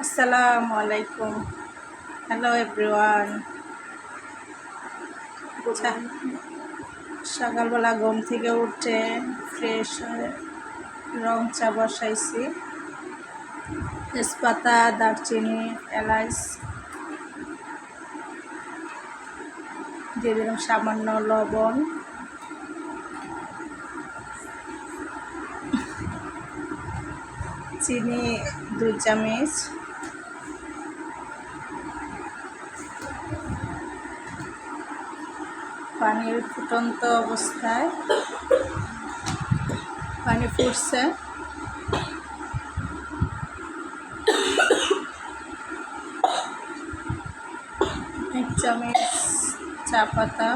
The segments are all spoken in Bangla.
আসসালামু আলাইকুম। হ্যালো এভরিওয়ান সকালবেলা ঘুম থেকে উঠে ফ্রেশ হয়ে রং চা বসাইছি। তেজপাতা, দারচিনি, এলাচ দিয়ে সামান্য লবণ। চিনি, দুই চামচ। পানির ফুটন্ত অবস্থায় পানি ফুটছে। এক চামচ চা পাতা।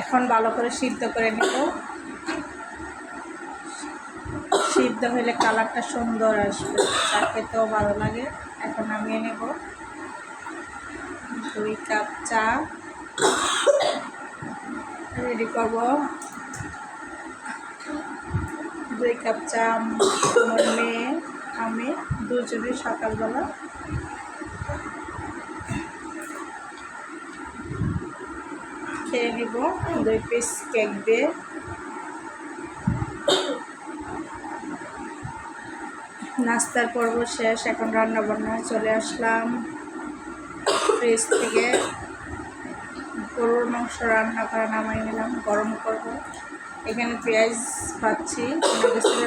এখন ভালো করে সিদ্ধ করে নেব। সিদ্ধ হলে কালারটা সুন্দর আসবে। চা খেতেও ভালো লাগে। এখন নামিয়ে নেব। দুই কাপ চা। রেডি করব। দুই কাপ চা, আমার মেয়ে, আমি দুজনে সকালবেলা। খেয়ে নিব। দুই পিস কেক দিয়ে। নাস্তার পর্ব শেষ, এখন রান্না বান্নায় চলে আসলাম। ফ্রিজ থেকে গরুর মাংস রান্না করে নামাই নিলাম, গরম করব। এখানে পেঁয়াজ পাচ্ছি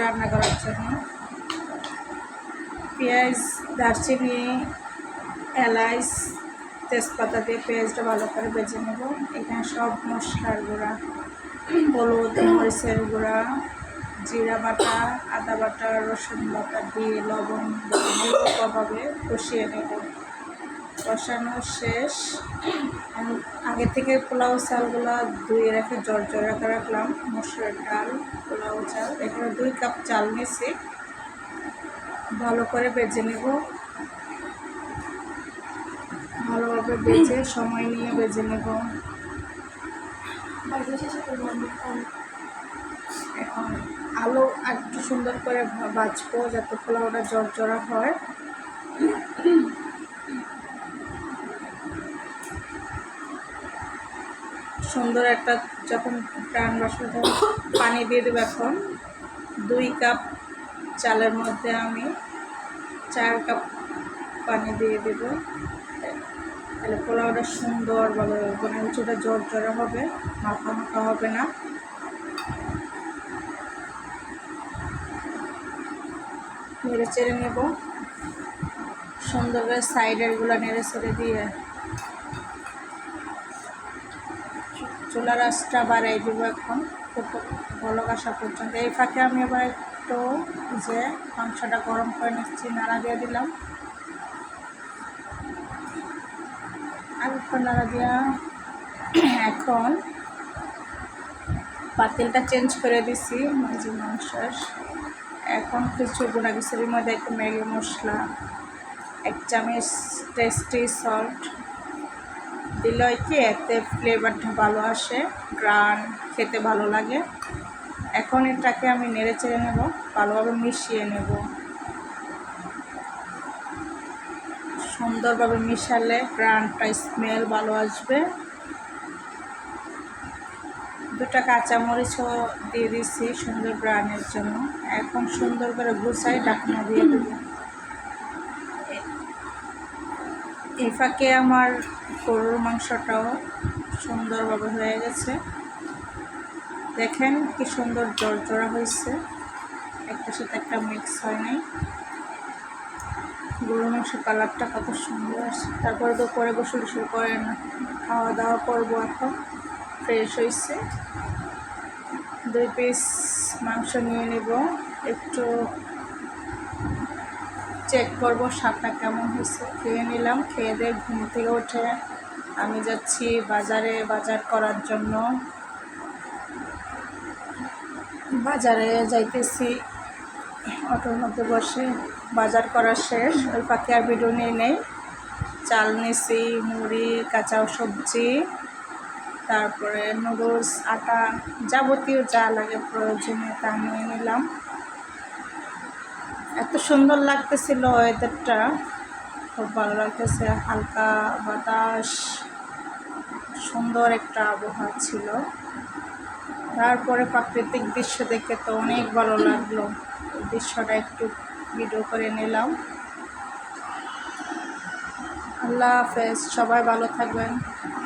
রান্না করার জন্য। পেঁয়াজ, দারচিনি, এলাচ, তেজপাতা দিয়ে পেঁয়াজটা ভালো করে বেজে নেব। এখানে সব মশলার গুঁড়া, হলুদ, মরিচের গুঁড়া জিরা বাটা আদা বাটা রসুন বাটা দিয়ে লবণ ভাবে কষিয়ে নেব। কষানো শেষ। আমি আগে থেকে পোলাও চালগুলো ধুয়ে রেখে জল জল রেখে রাখলাম। মসুরের ডাল পোলাও চাল। এখানে দুই কাপ চাল নিয়েছি। ভালো করে বেজে নেব। ভালোভাবে বেজে সময় নিয়ে বেজে নেব। এখন আলু একটু সুন্দর করে বাজবো যাতে পোলাওটা জড়জড়া হয়। সুন্দর একটা যখন প্রাণ বসবে তখন পানি দিয়ে দেবো এখন। দুই কাপ চালের মধ্যে আমি চার কাপ পানি দিয়ে দেবো। তাহলে পোলাওটা সুন্দর সুন্দরভাবে মানে উঁচুটা জোর জোরে হবে মাখা মাখা হবে না। নেড়ে চেড়ে নেব। সুন্দর করে সাইডেরগুলো নেড়ে চেড়ে দিয়ে চুলার আঁচটা বাড়াই দেব এখন। ভালো আসা পর্যন্ত। এই ফাঁকে আমি এবার একটু যে মাংসটা গরম করে নিচ্ছি, নাড়া দিয়ে দিলাম। আর একটু নাড়া দেওয়া এখন পাতিলটা চেঞ্জ করে দিছি মাঝে মাংসের। এখন কিছু গুঁড়া খিচুড়ির মধ্যে একটু ম্যাগি মশলা এক চামচ টেস্টি সল্ট দিলে কি এতে ফ্লেভারটা ভালো আসে গ্রান খেতে ভালো লাগে। এখন এটাকে আমি নেড়ে চেড়ে নেব, ভালোভাবে মিশিয়ে নেব। সুন্দরভাবে মিশালে গ্রানটা স্মেল ভালো আসবে। দুটা কাঁচামরিচও দিয়ে দিচ্ছি সুন্দর গ্রানের জন্য। এখন সুন্দর করে গুছাই ডাকনা দিয়ে দেব। এই ফাঁকে আমার গরুর মাংসটাও সুন্দরভাবে হয়ে গেছে। দেখেন কি সুন্দর জড়জড়া হয়েছে। একটা সাথে একটা মিক্স হয় নাই। গরুর মাংস কালারটা কত সুন্দর। আছে তারপরে তো পরে গোসল শুরু করে না খাওয়া দাওয়া করব এখন। ফ্রেশ হয়েছে দুই পিস মাংস নিয়ে নেব। একটু চেক করব স্বাদটা কেমন হয়েছে। খেয়ে নিলাম, খেয়ে দিয়ে ঘুম থেকে উঠে আমি যাচ্ছি বাজারে বাজার করার জন্য। বাজারে যাইতেছি, অটোর মধ্যে বসে। বাজার করা শেষ, ওই পাখি আর ভিডিও নিয়ে নেই। চাল নিছি, মুড়ি কাঁচা সবজি। তারপরে নুডলস আটা যাবতীয় যা লাগে প্রয়োজনীয় তা নিয়ে নিলাম। এত সুন্দর লাগতেছিল ওয়েদারটা খুব ভালো লাগতেছে, হালকা বাতাস, সুন্দর একটা আবহাওয়া ছিল। তারপরে প্রাকৃতিক দৃশ্য দেখে তো অনেক ভালো লাগল। দৃশ্যটা একটু ভিডিও করে নিলাম। আল্লাহ হাফেজ, সবাই ভালো থাকবেন।